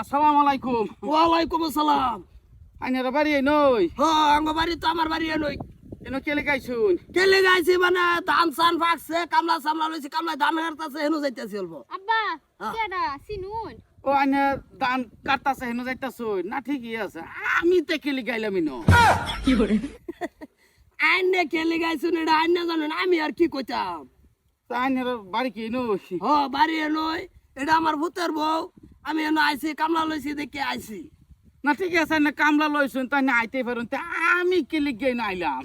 আসসালামু আলাইকুম। ওয়ালাইকুম আসসালাম। আইনারা বাড়ি এই নই? হ আঙ্গ বাড়ি তো আমার বাড়ি নই। এনো কেলে গাইছুন কেলে গাইছি মানে ধান সান ফাকছে কামলা সামলা লইছি কামলা ধান কাটতাছে হেনু যাইতেছি অল্প। আব্বা। কেডা সিনুন ও আইনা দান কাটতাছে হেনো যাইতাছুন। না ঠিকই আছে। আমি তে কেলে গাইলাম ইনো? আইনে কেলে গাইছুন এটা আইনে জানেন আমি আর কি কইতাম? আইনারা বাড়ি কি নই? হ বাড়ি নই এটা আমার ভূতের বউ। আমি এনে আইছি কামলা লইছি দেখে আইছি। না ঠিক আছে না কামলা লইছুন তাই না আইতে পারুন। তা আমি কেলে গাই না আইলাম?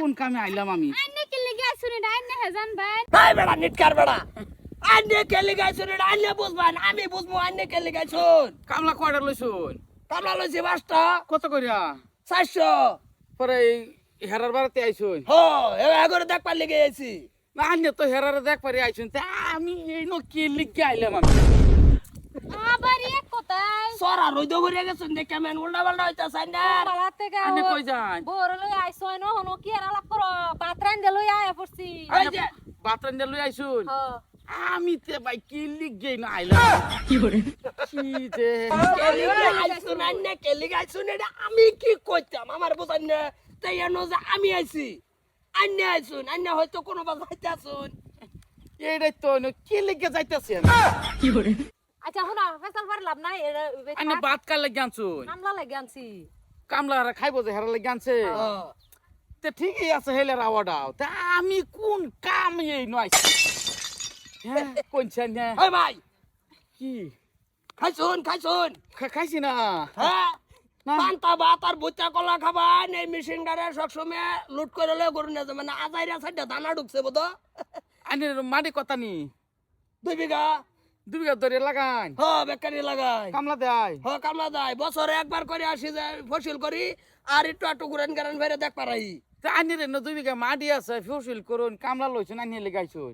কোন কামে আইলাম আমি? আইনে কি লাগি আসুন এটা? আইনে হে জানবেন ভাই বেড়া নিটকার বেড়া। আইনে কেলে গাইছুন এটা? আইনে বুঝবেন আমি বুঝব আইনে কেলে গাইছুন কামলা কয়টা লইছুন? কামলা লইছি পাঁচটা। কত করিয়া চারশো। পরে এই হেরার বাড়িতে আইছুন? হ এগারো দেখ পারলে আইছি। না আইনে তো হেরারে দেখ পারি আইছুন। তা আমি এই নো কেলে গাইলাম আমি? রইদ ভরে গেছেন দেখে মেন উল্টা পাল্টা না কই বোর লই হনো কি করো। দে লই আয়া পড়ছি। এই বাতরান দিয়ে লই আইছুন? আমি তে ভাই কেলে গাই না আইলাম। কি করে কি যে? এটা আমি কি কইতাম? আমার বুঝান না তাই এনো যে আমি আইছি। আন্নে আইছুন আন্নে হয়তো কোনো বাস হইতাছুন এইটাই তো নো কেলে গে যাইতাছি আচ্ছা হুনা ফেসাল পার লাভ নাই আইনে বাত কার লাগি আনছুন আমলা লাগি আনছি। কামলা হারা খাইবো যে হেরা লাগি আনছে। তে ঠিকই আছে হেলের আওয়াটাও তা আমি কোন কাম এই নয় হ্যাঁ কোনছেন হ্যাঁ ওই ভাই! কি? খাইছুন খাইছুন খাইছি না। হ্যাঁ না। পান্তা ভাত আর বুচ্চা কলা খাবান এই মেশিন ডারে সবসময় লুট করে লয়ে গরু নিয়ে যাবে না আজাইরা সাইডে দানা ঢুকছে বোধ। আইনে মাটি কথা নি? দুই বিঘা। দুই বিঘা ধরে লাগান হ বেকারি লাগাই। কামলা দেয়। হ কামলা বছরে একবার করে আসি যায় ফসিল করি আর একটু একটু ঘুরেন গারেন ফেরে দেখ পারাই। তা দুই বিঘা মাটি আছে ফসল করুন কামলা লইছুন আইনে লেগাইছুন।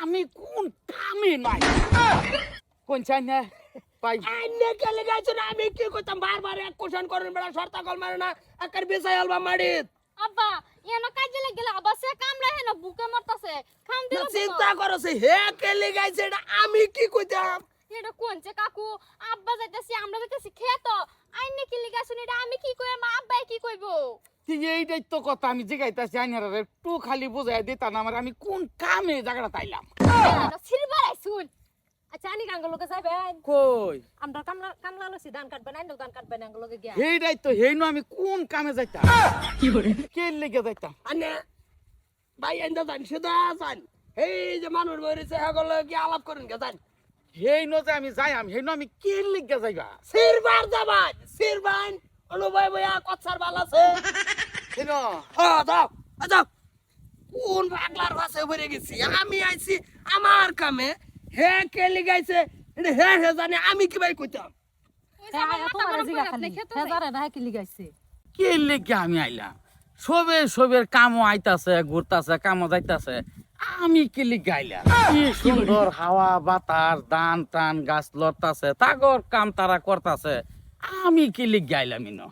আমি কোন কামে নাই। কোনছেন হ্যাঁ পাই। আইনে গেলে গাইছো না আমি কি করতাম? বারবার এক কোশন করেন বেড়া শর্তা কল মারে না একার বিছাই আলবা মারিত আব্বা এনো কাজে লাগি আবার সে কামলা হে বুকে মরতাছে খাম দিল চিন্তা করছে হে কেলে গাইছে এটা আমি কি কইতাম এটা কোনছে কাকু? আব্বা যাইতাছি আমরা যাইতাছি খেত। আইনে কি এটা আমি কি কই মা আব্বাই কি কইবো এইটাই তো কথা আমি জিগাইতাছি আইনারে একটু খালি বুঝাই দিতা না আমার আমি কোন কামে জায়গাটা তাইলাম? সিলভার আইছুন আচ্ছা আনি গাঙ্গ লোকে যাবেন কই? আমরা কামলা কামলা লছি ধান কাটবেন আইনো ধান কাটবেন আঙ্গ লোকে গিয়া। হেইটাই তো হেইনো আমি কোন কামে যাইতাম? কি করে কে লেগে যাইতাম? আনে ভাই এই যে মানুষ মরেছে হগল কি আলাপ করেন গে জান। হেইনো যে আমি যাই আমি হেইনো আমি কে লেগে যাইবা? সিরবার যাবান সিরবান অনুভব বয়া কচ্ছার বাল আছে। হেনো যাও আ, যাও কোন পাগলার কাছে ভরে গেছি? আমি আইছি আমার কামে। হে কেলি গাইছে এটা হে হে জানে আমি কি ভাই কইতাম? কে লেগে আমি আইলাম? সবে সবের কামও আইতাছে ঘুরতাছে কামও যাইতাছে। আমি কে লেগে আইলাম? কি সুন্দর হাওয়া বাতাস দান টান গাছ লড়তাছে তাগর কাম তারা করতাছে। আমি কে লেগে আইলাম ইনো?